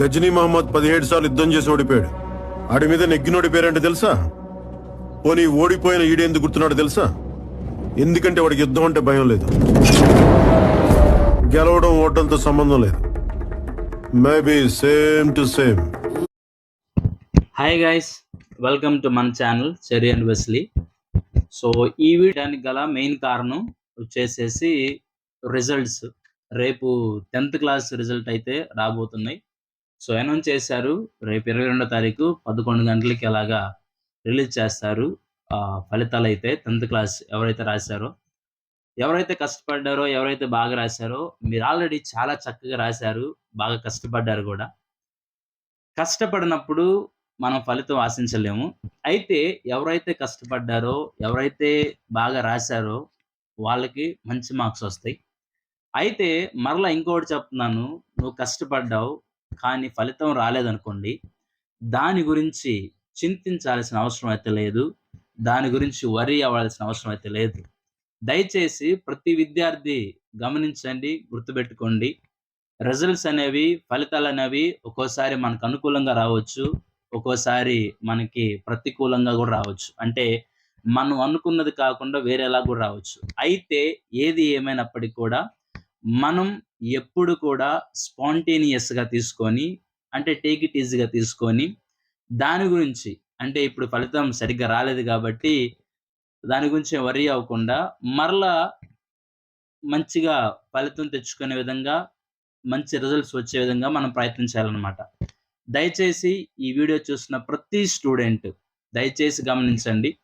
గజనీ మహమ్మద్ పదిహేడు సార్లు యుద్ధం చేసి ఓడిపోయాడు. ఆడి మీద నెగ్గినోడి పేరంటే తెలుసా? పోనీ ఓడిపోయిన ఈడేందుకు గుర్తున్నాడు తెలుసా? ఎందుకంటే వాడికి యుద్ధం అంటే భయం లేదు. గెలవడం ఓటంతో సంబంధం లేదు. Maybe same to same hi guys welcome to మన channel Cherry and Wesley so ఈ వీడియోనికి గల మెయిన్ కారణం వచ్చేసేసి రిజల్ట్స్ రేపు టెన్త్ క్లాస్ రిజల్ట్ అయితే రాబోతున్నాయి. సో అనౌన్స్ చేశారు. రేపు ఇరవై రెండో తారీఖు పదకొండు గంటలకి అలాగా రిలీజ్ చేస్తారు. ఫలితాలు అయితే టెన్త్ క్లాస్ ఎవరైతే రాశారో ఎవరైతే కష్టపడ్డారో ఎవరైతే బాగా రాశారో మీరు ఆల్రెడీ చాలా చక్కగా రాశారు. బాగా కష్టపడ్డారు కూడా. కష్టపడినప్పుడు మనం ఫలితం ఆశించలేము. అయితే ఎవరైతే కష్టపడ్డారో ఎవరైతే బాగా రాశారో వాళ్ళకి మంచి మార్క్స్ వస్తాయి. అయితే మరలా ఇంకోటి చెప్తున్నాను. నువ్వు కష్టపడ్డావు కానీ ఫలితం రాలేదనుకోండి దాని గురించి చింతించాల్సిన అవసరం అయితే లేదు దాని గురించి వరి అవ్వాల్సిన అవసరం అయితే లేదు. దయచేసి ప్రతి విద్యార్థి గమనించండి గుర్తుపెట్టుకోండి. రిజల్ట్స్ అనేవి ఫలితాలు అనేవి ఒక్కోసారి మనకు అనుకూలంగా రావచ్చు ఒక్కోసారి మనకి ప్రతికూలంగా కూడా రావచ్చు. అంటే మనం అనుకున్నది కాకుండా వేరేలా కూడా రావచ్చు. అయితే ఏది ఏమైనప్పటికీ కూడా మనం ఎప్పుడు కూడా స్పాంటేనియస్గా తీసుకొని అంటే టేక్ ఇట్ ఈజీగా తీసుకొని దాని గురించి అంటే ఇప్పుడు ఫలితం సరిగ్గా రాలేదు కాబట్టి దాని గురించి వరి అవ్వకుండా మరలా మంచిగా ఫలితం తెచ్చుకునే విధంగా మంచి రిజల్ట్స్ వచ్చే విధంగా మనం ప్రయత్నించాలన్నమాట దయచేసి ఈ వీడియో చూసిన ప్రతి స్టూడెంట్ దయచేసి గమనించండి.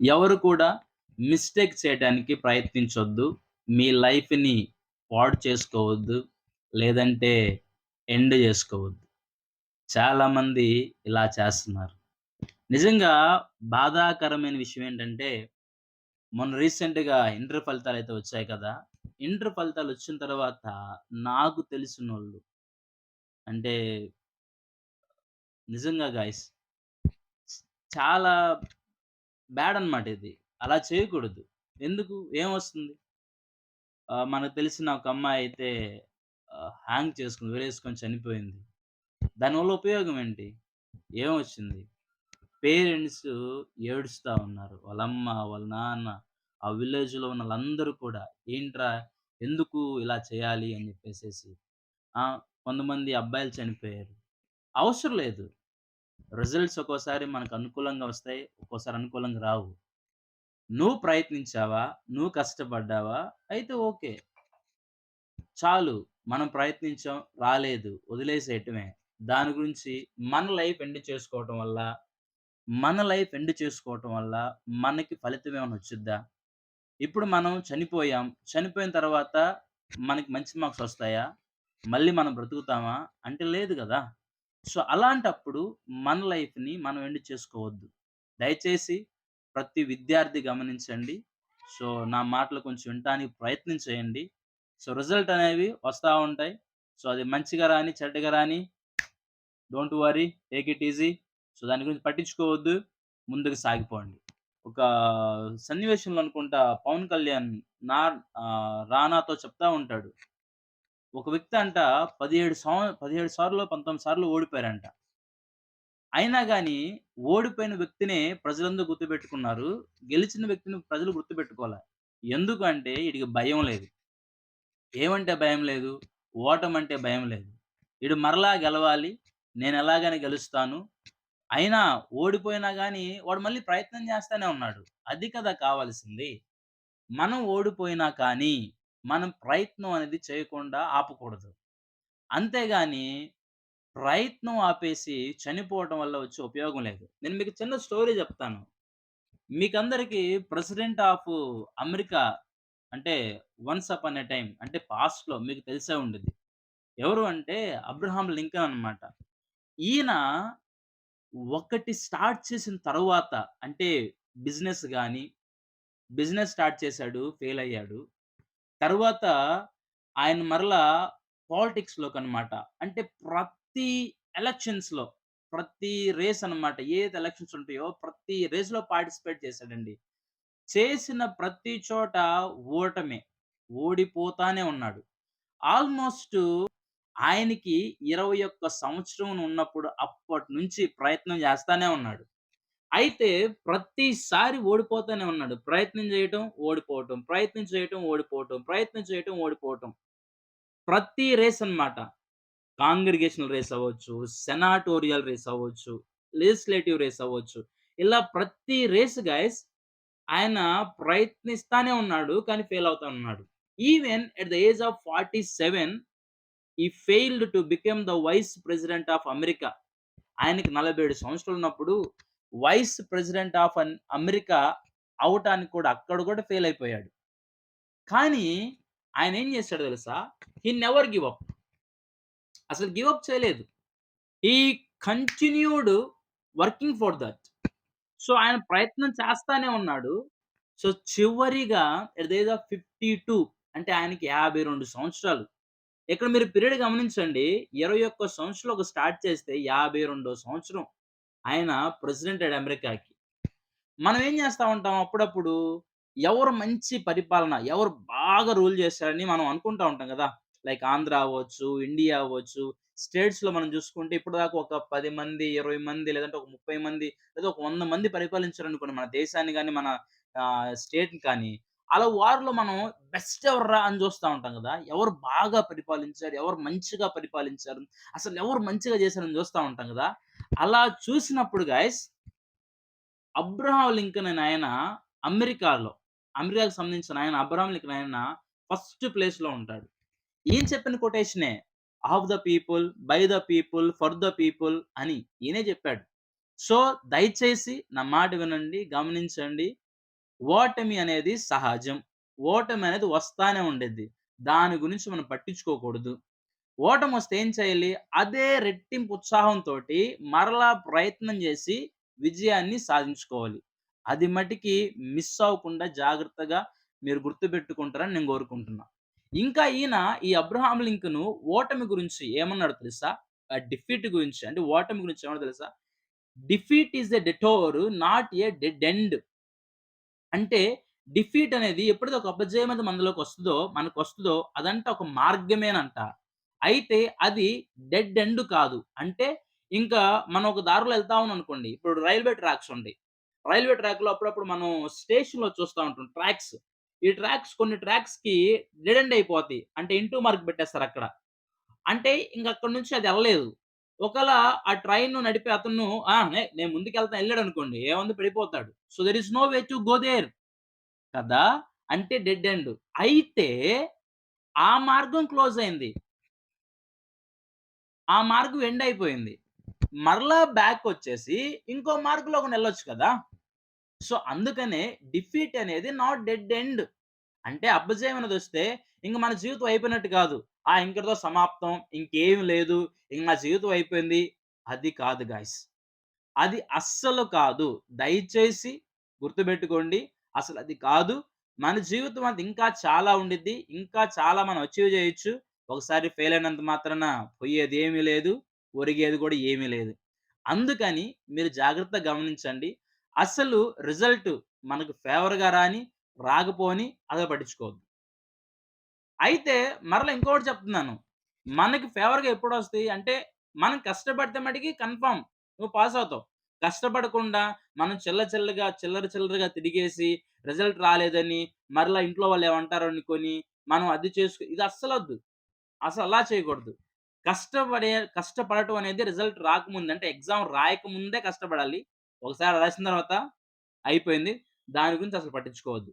ఎవరు కూడా మిస్టేక్ చేయడానికి ప్రయత్నించొద్దు. మీ లైఫ్ని పాడు చేసుకోవద్దు లేదంటే ఎండ్ చేసుకోవద్దు. చాలామంది ఇలా చేస్తున్నారు. నిజంగా బాధాకరమైన విషయం ఏంటంటే మొన్న రీసెంట్గా ఇంటర్ ఫలితాలు అయితే వచ్చాయి కదా ఇంటర్ ఫలితాలు వచ్చిన తర్వాత నాకు తెలిసిన వాళ్ళు అంటే నిజంగా గాయస్ చాలా బ్యాడ్ అన్నమాట ఇది. అలా చేయకూడదు. ఎందుకు? ఏమొస్తుంది? మనకు తెలిసిన ఒక అమ్మాయి అయితే హ్యాంగ్ చేసుకుని వేరేసుకొని చనిపోయింది. దానివల్ల ఉపయోగం ఏంటి? ఏమొచ్చింది? పేరెంట్స్ ఏడుస్తూ ఉన్నారు. వాళ్ళ అమ్మ వాళ్ళ నాన్న ఆ విలేజ్లో ఉన్న వాళ్ళందరూ కూడా ఏంట్రా? ఎందుకు ఇలా చేయాలి? అని చెప్పేసేసి కొంతమంది అబ్బాయిలు చనిపోయారు. అవసరం లేదు. రిజల్ట్స్ ఒక్కోసారి మనకు అనుకూలంగా వస్తాయి ఒక్కోసారి అనుకూలంగా రావు. నువ్వు ప్రయత్నించావా? నువ్వు కష్టపడ్డావా? అయితే ఓకే. చాలు. మనం ప్రయత్నించాం రాలేదు. వదిలేసేయటమే. దాని గురించి మన లైఫ్ ఎండ్ చేసుకోవటం వల్ల మన లైఫ్ ఎండ్ చేసుకోవటం వల్ల మనకి ఫలితం ఏమైనా వచ్చిద్దా? ఇప్పుడు మనం చనిపోయాం. చనిపోయిన తర్వాత మనకి మంచి మార్క్స్ వస్తాయా? మళ్ళీ మనం బ్రతుకుతామా? అంటే లేదు కదా. సో అలాంటప్పుడు మన లైఫ్ని మనం ఎండ్ చేసుకోవద్దు. దయచేసి ప్రతి విద్యార్థి గమనించండి. సో నా మాటలు కొంచెం వినటానికి ప్రయత్నం చేయండి. సో రిజల్ట్ అనేవి వస్తూ ఉంటాయి. సో అది మంచిగా రాని చెడ్డగా రాని don't worry take it easy. So దాని గురించి పట్టించుకోవద్దు. ముందుకు సాగిపోండి. ఒక సన్నివేశంలో అనుకుంటా పవన్ కళ్యాణ్ నా రానాతో చెప్తా ఉంటాడు. ఒక వ్యక్తి అంట పదిహేడు సంవ పదిహేడు సార్లు పంతొమ్మిది సార్లు ఓడిపోయారంట. అయినా కానీ ఓడిపోయిన వ్యక్తినే ప్రజలందరూ గుర్తుపెట్టుకున్నారు. గెలిచిన వ్యక్తిని ప్రజలు గుర్తుపెట్టుకోవాలి? ఎందుకు అంటే వీడికి భయం లేదు. ఏమంటే భయం లేదు? ఓటమంటే భయం లేదు. వీడు మరలా గెలవాలి. నేను ఎలాగని గెలుస్తాను. అయినా ఓడిపోయినా కానీ వాడు మళ్ళీ ప్రయత్నం చేస్తానే ఉన్నాడు. అది కదా కావాల్సింది. మనం ఓడిపోయినా కానీ మనం ప్రయత్నం అనేది చేయకుండా ఆపకూడదు. అంతేగాని ప్రయత్నం ఆపేసి చనిపోవడం వల్ల వచ్చే ఉపయోగం లేదు. నేను మీకు చిన్న స్టోరీ చెప్తాను. మీకందరికీ ప్రెసిడెంట్ ఆఫ్ అమెరికా అంటే వన్స్ అప్ అనే టైం అంటే పాస్ట్లో మీకు తెలిసే ఉండేది ఎవరు అంటే అబ్రహాం లింకన్ అన్నమాట. ఈయన ఒకటి స్టార్ట్ చేసిన తర్వాత అంటే బిజినెస్ కానీ బిజినెస్ స్టార్ట్ చేశాడు ఫెయిల్ అయ్యాడు. తర్వాత ఆయన మరలా పాలిటిక్స్లోకి అనమాట అంటే ప్రతి ప్రతి ఎలక్షన్స్లో ప్రతి రేస్ అన్నమాట ఏది ఎలక్షన్స్ ఉంటాయో ప్రతి రేస్లో పార్టిసిపేట్ చేశాడండి చేసిన ప్రతి చోట ఓటమే ఓడిపోతానే ఉన్నాడు ఆల్మోస్ట్ ఆయనకి 21 సంవత్సరం ఉన్నప్పుడు అప్పటినుంచి ప్రయత్నం చేస్తానే ఉన్నాడు. అయితే ప్రతిసారి ఓడిపోతానే ఉన్నాడు. ప్రయత్నం చేయటం, ఓడిపోవటం, ప్రయత్నం చేయటం, ఓడిపోవటం, ప్రయత్నం చేయటం, ఓడిపోవటం. ప్రతి రేస్ అన్నమాట. కాంగ్రిగేషనల్ రేస్ అవ్వచ్చు, సెనాటోరియల్ రేస్ అవ్వచ్చు, లెజిస్లేటివ్ రేస్ అవ్వచ్చు. ఇలా ప్రతి రేస్ గైస్ ఆయన ప్రయత్నిస్తానే ఉన్నాడు. కానీ ఫెయిల్ అవుతా ఉన్నాడు. Even at the age of forty seven he failed to become the vice president of America. ఆయనకి 47 సంవత్సరాలు ఉన్నప్పుడు vice president of an America అవటానికి కూడా అక్కడ కూడా ఫెయిల్ అయిపోయాడు. కానీ ఆయన ఏం చేశాడు తెలుసా? He never give up. అసలు గివ్ అప్ చేయలేదు. He continued working for that so ఆయన ప్రయత్నం చేస్తానే ఉన్నాడు. సో చివరిగా ఎట్ ద ఏజ్ ఆఫ్ 52 అంటే ఆయనకి 52 సంవత్సరాలు. ఇక్కడ మీరు పీరియడ్ గమనించండి. 21 సంవత్సరాలు స్టార్ట్ చేస్తే 52 సంవత్సరం ఆయన ప్రెసిడెంట్ అయ్యాడు అమెరికాకి. మనం ఏం చేస్తా ఉంటాం అప్పుడప్పుడు ఎవరు మంచి పరిపాలన, ఎవరు బాగా రూల్ చేశారని మనం అనుకుంటా ఉంటాం కదా! లైక్ ఆంధ్ర అవ్వచ్చు, ఇండియా అవ్వచ్చు, స్టేట్స్‌లో మనం చూసుకుంటే ఇప్పటిదాకా ఒక పది మంది, 20 మంది లేదంటే ఒక 30 మంది లేదా ఒక వంద మంది పరిపాలించారనుకోండి మన దేశాన్ని కానీ మన స్టేట్ స్టేట్‌ని కానీ. అలా వారిలో మనం బెస్ట్ ఎవర్రా అని చూస్తా ఉంటాం కదా! ఎవరు బాగా పరిపాలించారు, ఎవరు మంచిగా పరిపాలించారు, అసలు ఎవరు మంచిగా చేశారని చూస్తా ఉంటాం కదా! అలా చూసినప్పుడు గాయస్ అబ్రహాం లింకన్ అనే ఆయన అమెరికాలో, అమెరికాకు సంబంధించిన ఆయన అబ్రహాం లింకన్ ఆయన ఫస్ట్ ప్లేస్‌లో ఉంటాడు. ఈయన చెప్పిన కొటేషనే of the people, by the people, for the people అని ఈయనే చెప్పాడు. సో దయచేసి నా మాట వినండి, గమనించండి. ఓటమి అనేది సహజం. ఓటమి అనేది వస్తానే ఉండేది దాని గురించి మనం పట్టించుకోకూడదు. ఓటమి వస్తే ఏం చేయాలి? అదే రెట్టింపు ఉత్సాహంతో మరలా ప్రయత్నం చేసి విజయాన్ని సాధించుకోవాలి. అది మటికి మిస్ అవ్వకుండా జాగ్రత్తగా మీరు గుర్తుపెట్టుకుంటారని నేను కోరుకుంటున్నాను ఇంకా ఈయన ఈ అబ్రహాం లింక్ను ఓటమి గురించి ఏమన్నాడు తెలుసా? ఆ డిఫీట్ గురించి అంటే ఓటమి గురించి ఏమన్నా తెలుసా? Defeat is a detour not a dead end. అంటే డిఫీట్ అనేది ఎప్పుడైతే ఒక అపజయం అనేది మనలోకి మనకు వస్తుందో అదంట ఒక మార్గమేనంట. అయితే అది డెడ్ ఎండ్ కాదు. అంటే ఇంకా మనం ఒక దారిలో వెళ్తామని అనుకోండి ఇప్పుడు రైల్వే ట్రాక్స్ ఉంది రైల్వే ట్రాక్‌లో అప్పుడప్పుడు మనం స్టేషన్‌లో చూస్తా ఉంటాం ట్రాక్స్. ఈ ట్రాక్స్ కొన్ని ట్రాక్స్‌కి డెడ్ ఎండ్ అయిపోతాయి. అంటే ఇంటూ మార్క్ పెట్టేస్తారు అక్కడ అంటే ఇంక అక్కడి నుంచి అది వెళ్ళలేదు ఒకవేళ ఆ ట్రైన్ నడిపే అతను ఆ! ముందుకు వెళ్తాను ముందుకెళ్తా అనుకోండి ఏముంది పడిపోతాడు. So, there is no way to go there. కదా! అంటే డెడ్ ఎండ్. అయితే ఆ మార్గం క్లోజ్ అయింది. ఆ మార్గం ఎండ్ అయిపోయింది. మరలా బ్యాకొచ్చేసి ఇంకో మార్గంలో ఒక వెళ్ళొచ్చు కదా! సో, అందుకనే డిఫీట్ అనేది నాట్ డెడ్ ఎండ్. అంటే అబ్బజయం అనేది వస్తే ఇంక మన జీవితం అయిపోయినట్టు కాదు. ఆ! ఇంకటితో సమాప్తం. ఇంకేం లేదు. ఇంక నా జీవితం అయిపోయింది. అది కాదు గాయ్స్. అది అస్సలు కాదు. దయచేసి గుర్తుపెట్టుకోండి. అది కాదు. మన జీవితం అది ఇంకా చాలా ఉండిద్ది. ఇంకా చాలా మనం అచీవ్ చేయొచ్చు. ఒకసారి ఫెయిల్ అయినంత మాత్రాన పోయేది ఏమీ లేదు. ఒరిగేది కూడా ఏమీ లేదు. అందుకని మీరు జాగ్రత్తగా గమనించండి. అసలు రిజల్ట్ మనకు ఫేవర్‌గా రాని, రాకపోని అసలు పట్టించుకోవద్దు. అయితే మరలా ఇంకోటి చెప్తున్నాను. మనకి ఫేవర్‌గా ఎప్పుడు వస్తాయి అంటే మనం కష్టపడితే మటికి కన్ఫర్మ్ నువ్వు పాస్ అవుతావు. కష్టపడకుండా మనం చిల్ల చిల్లగా చిల్లర చిల్లరగా తిరిగేసి రిజల్ట్ రాలేదని మరలా ఇంట్లో వాళ్ళు ఏమంటారు అనుకొని మనం అది చేసుకో ఇది అస్సలొద్దు. అసలు అలా చేయకూడదు. కష్టపడే కష్టపడటం అనేది రిజల్ట్ రాకముందు అంటే ఎగ్జామ్ రాయకముందే కష్టపడాలి. ఒకసారి రాసిన తర్వాత అయిపోయింది. దాని గురించి అసలు పట్టించుకోవద్దు.